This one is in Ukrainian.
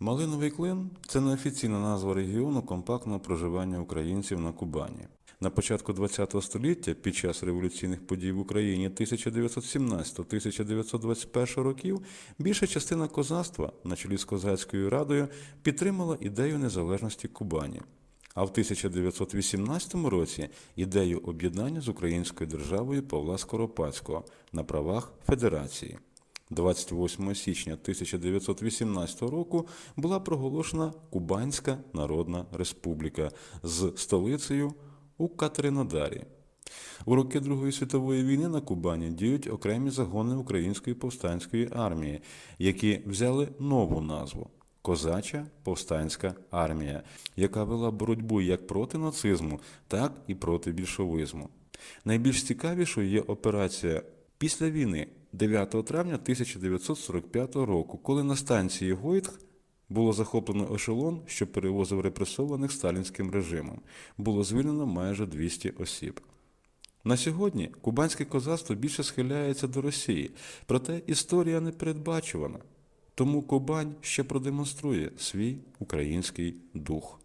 Малиновий клин це неофіційна назва регіону компактного проживання українців на Кубані. На початку ХХ століття, під час революційних подій в Україні 1917-1921 років, більша частина козацтва, на чолі з козацькою радою, підтримала ідею незалежності Кубані. А в 1918 році ідею об'єднання з українською державою Павла Скоропадського на правах федерації. 28 січня 1918 року була проголошена Кубанська Народна Республіка з столицею у Катеринодарі. У роки Другої світової війни на Кубані діють окремі загони Української повстанської армії, які взяли нову назву Козача повстанська армія, яка вела боротьбу як проти нацизму, так і проти більшовизму. Найбільш цікавішою є операція після війни 9 травня 1945 року, коли на станції Гойтх було захоплено ешелон, що перевозив репресованих сталінським режимом. Було звільнено майже 200 осіб. На сьогодні кубанське козацтво більше схиляється до Росії, проте історія не передбачувана. Тому Кубань ще продемонструє свій український дух.